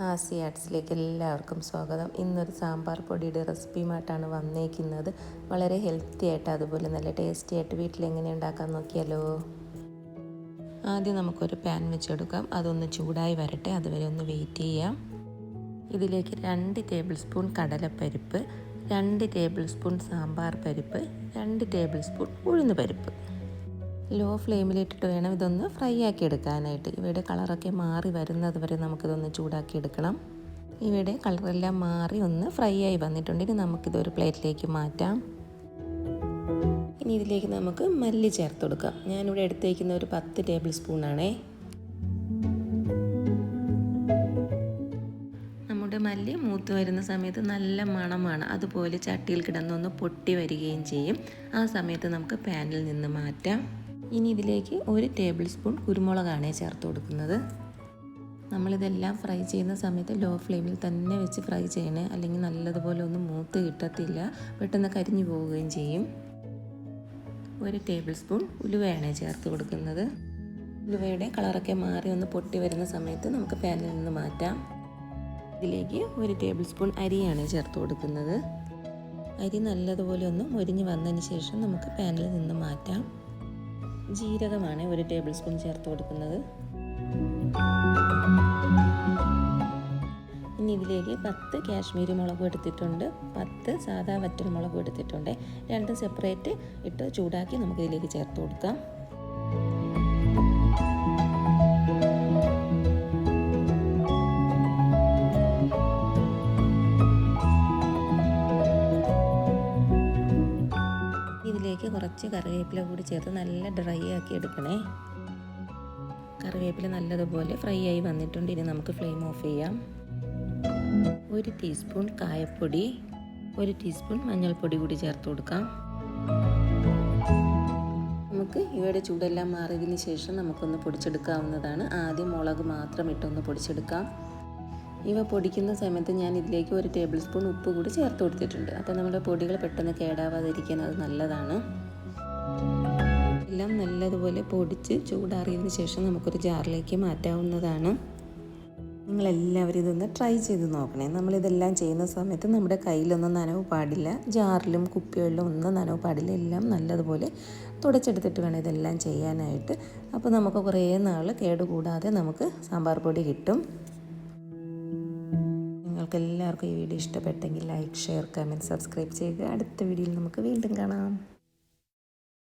ആസി ആർട്സിലേക്ക് എല്ലാവർക്കും സ്വാഗതം. ഇന്നൊരു സാമ്പാർ പൊടിയുടെ റെസിപ്പിയുമായിട്ടാണ് വന്നേക്കുന്നത്. വളരെ ഹെൽത്തി ആയിട്ട് അതുപോലെ നല്ല ടേസ്റ്റി ആയിട്ട് വീട്ടിൽ എങ്ങനെ ഉണ്ടാക്കാൻ നോക്കിയാലോ? ആദ്യം നമുക്കൊരു പാൻ വെച്ചെടുക്കാം. അതൊന്ന് ചൂടായി വരട്ടെ. അതുവരെ ഒന്ന് വെയിറ്റ് ചെയ്യാം. ഇതിലേക്ക് രണ്ട് ടേബിൾ സ്പൂൺ കടലപ്പരിപ്പ് രണ്ട് ടേബിൾ സ്പൂൺ സാമ്പാർ പരിപ്പ് രണ്ട് ടേബിൾ സ്പൂൺ ഉഴുന്ന് പരിപ്പ്. ലോ ഫ്ലെയിമിലിട്ടിട്ട് വേണം ഇതൊന്ന് ഫ്രൈ ആക്കി എടുക്കാനായിട്ട്. ഇവയുടെ കളറൊക്കെ മാറി വരുന്നത് വരെ നമുക്കിതൊന്ന് ചൂടാക്കി എടുക്കണം. ഇവയുടെ കളറെല്ലാം മാറി ഒന്ന് ഫ്രൈ ആയി വന്നിട്ടുണ്ട്. ഇനി നമുക്കിതൊരു പ്ലേറ്റിലേക്ക് മാറ്റാം. ഇനി ഇതിലേക്ക് നമുക്ക് മല്ലി ചേർത്ത് കൊടുക്കാം. ഞാനിവിടെ എടുത്തേക്കുന്ന ഒരു പത്ത് ടേബിൾ സ്പൂണാണേ. നമ്മുടെ മല്ലി മൂത്ത് വരുന്ന സമയത്ത് നല്ല മണമാണ്. അതുപോലെ ചട്ടിയിൽ കിടന്നൊന്ന് പൊട്ടി വരികയും ചെയ്യും. ആ സമയത്ത് നമുക്ക് പാനിൽ നിന്ന് മാറ്റാം. ഇനി ഇതിലേക്ക് ഒരു ടേബിൾ സ്പൂൺ കുരുമുളകാണ് ചേർത്ത് കൊടുക്കുന്നത്. നമ്മളിതെല്ലാം ഫ്രൈ ചെയ്യുന്ന സമയത്ത് ലോ ഫ്ലെയിമിൽ തന്നെ വെച്ച് ഫ്രൈ ചെയ്യണേ. അല്ലെങ്കിൽ നല്ലതുപോലെ ഒന്നും മൂത്ത് കിട്ടത്തില്ല. പെട്ടെന്ന് കരിഞ്ഞു പോവുകയും ചെയ്യും. ഒരു ടേബിൾ സ്പൂൺ ഉലുവയാണ് ചേർത്ത് കൊടുക്കുന്നത്. ഉലുവയുടെ കളറൊക്കെ മാറി ഒന്ന് പൊട്ടി വരുന്ന സമയത്ത് നമുക്ക് പാനിൽ നിന്ന് മാറ്റാം. ഇതിലേക്ക് ഒരു ടേബിൾ സ്പൂൺ അരിയാണ് ചേർത്ത് കൊടുക്കുന്നത്. അരി നല്ലതുപോലെ ഒന്ന് മുരിഞ്ഞ് വന്നതിന് ശേഷം നമുക്ക് പാനിൽ നിന്ന് മാറ്റാം. ജീരകമാണ് ഒരു ടേബിൾ സ്പൂൺ ചേർത്ത് കൊടുക്കുന്നത്. ഇനി ഇതിലേക്ക് പത്ത് കാശ്മീരി മുളക് എടുത്തിട്ടുണ്ട്. പത്ത് സാധാ വറ്റൽ മുളകും എടുത്തിട്ടുണ്ട്. രണ്ടും സെപ്പറേറ്റ് ഇട്ട് ചൂടാക്കി നമുക്കിതിലേക്ക് ചേർത്ത് കൊടുക്കാം. കുറച്ച് കറിവേപ്പില കൂടി ചേർത്ത് നല്ല ഡ്രൈ ആക്കി എടുക്കണേ. കറിവേപ്പില നല്ലതുപോലെ ഫ്രൈ ആയി വന്നിട്ടുണ്ട്. ഇനി നമുക്ക് ഫ്ലെയിം ഓഫ് ചെയ്യാം. ഒരു ടീസ്പൂൺ കായപ്പൊടി ഒരു ടീസ്പൂൺ മഞ്ഞൾപ്പൊടി കൂടി ചേർത്ത് കൊടുക്കാം. നമുക്ക് ഇവയുടെ ചൂടെല്ലാം മാറിയതിന് ശേഷം നമുക്കൊന്ന് പൊടിച്ചെടുക്കാവുന്നതാണ്. ആദ്യം മുളക് മാത്രം ഇട്ടൊന്ന് പൊടിച്ചെടുക്കാം. ഇവ പൊടിക്കുന്ന സമയത്ത് ഞാൻ ഇതിലേക്ക് ഒരു ടേബിൾ സ്പൂൺ ഉപ്പ് കൂടി ചേർത്ത് കൊടുത്തിട്ടുണ്ട്. അപ്പോൾ നമ്മുടെ പൊടികൾ പെട്ടെന്ന് കേടാവാതിരിക്കാൻ അത് നല്ലതാണ്. എല്ലാം നല്ലതുപോലെ പൊടിച്ച് ചൂടാറിയതിന് ശേഷം നമുക്കൊരു ജാറിലേക്ക് മാറ്റാവുന്നതാണ്. നിങ്ങളെല്ലാവരും ഇതൊന്ന് ട്രൈ ചെയ്ത് നോക്കണേ. നമ്മളിതെല്ലാം ചെയ്യുന്ന സമയത്ത് നമ്മുടെ കയ്യിലൊന്നും നനവ് പാടില്ല. ജാറിലും കുപ്പികളിലും ഒന്നും നനവ് പാടില്ല. എല്ലാം നല്ലതുപോലെ തുടച്ചെടുത്തിട്ട് വേണം ഇതെല്ലാം ചെയ്യാനായിട്ട്. അപ്പോൾ നമുക്ക് കുറേ നാൾ കേടുകൂടാതെ നമുക്ക് സാമ്പാർ പൊടി കിട്ടും. നിങ്ങൾക്ക് എല്ലാവർക്കും ഈ വീഡിയോ ഇഷ്ടപ്പെട്ടെങ്കിൽ ലൈക്ക് ഷെയർ കമന്റ് സബ്സ്ക്രൈബ് ചെയ്യുക. അടുത്ത വീഡിയോയിൽ നമുക്ക് വീണ്ടും കാണാം.